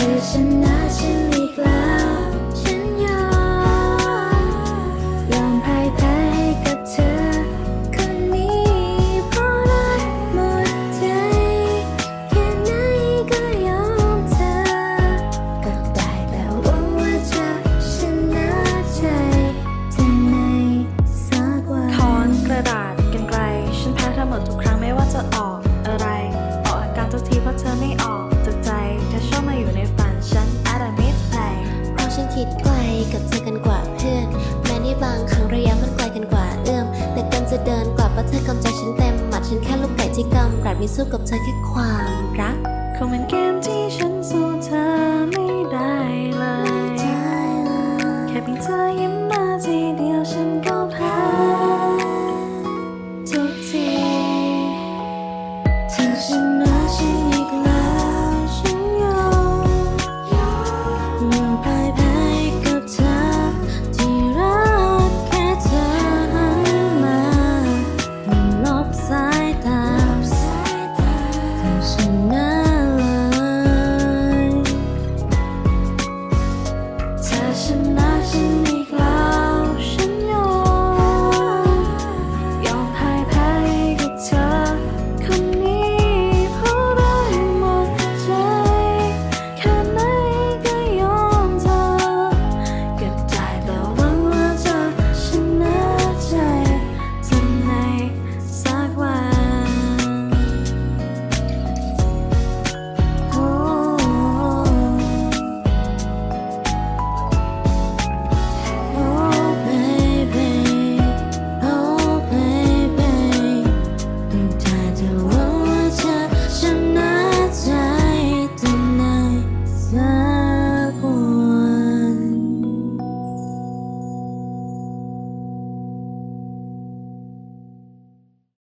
อชนะฉันอีกแล้ว ฉันยอม ยอมพ่ายแพ้ให้กับเธอ คนนี้เพราะรักหมดใจ แค่ไหนก็ยอมเธอ ก็ได้แต่หวังว่าจะชนะใจเธอในสักวันถอนกระดาษกันไกล ฉันแพ้เธอหมดทุกครั้งไม่ว่าจะออกอะไร ออกอาการทุกทีเพราะเธอไม่ออก เดินกลับประเธอกำจัดฉันเต็มหมัดฉันแค่ลูกไก่ที่กำรัดมีสู้กับเธอแค่ความรักคงเป็นเกมที่ฉันสู้เธอไม่ได้เลยแค่เพียงเธอยิ้มมาทีเดียวฉันก็แพ้ทุกทีเธอชนะชี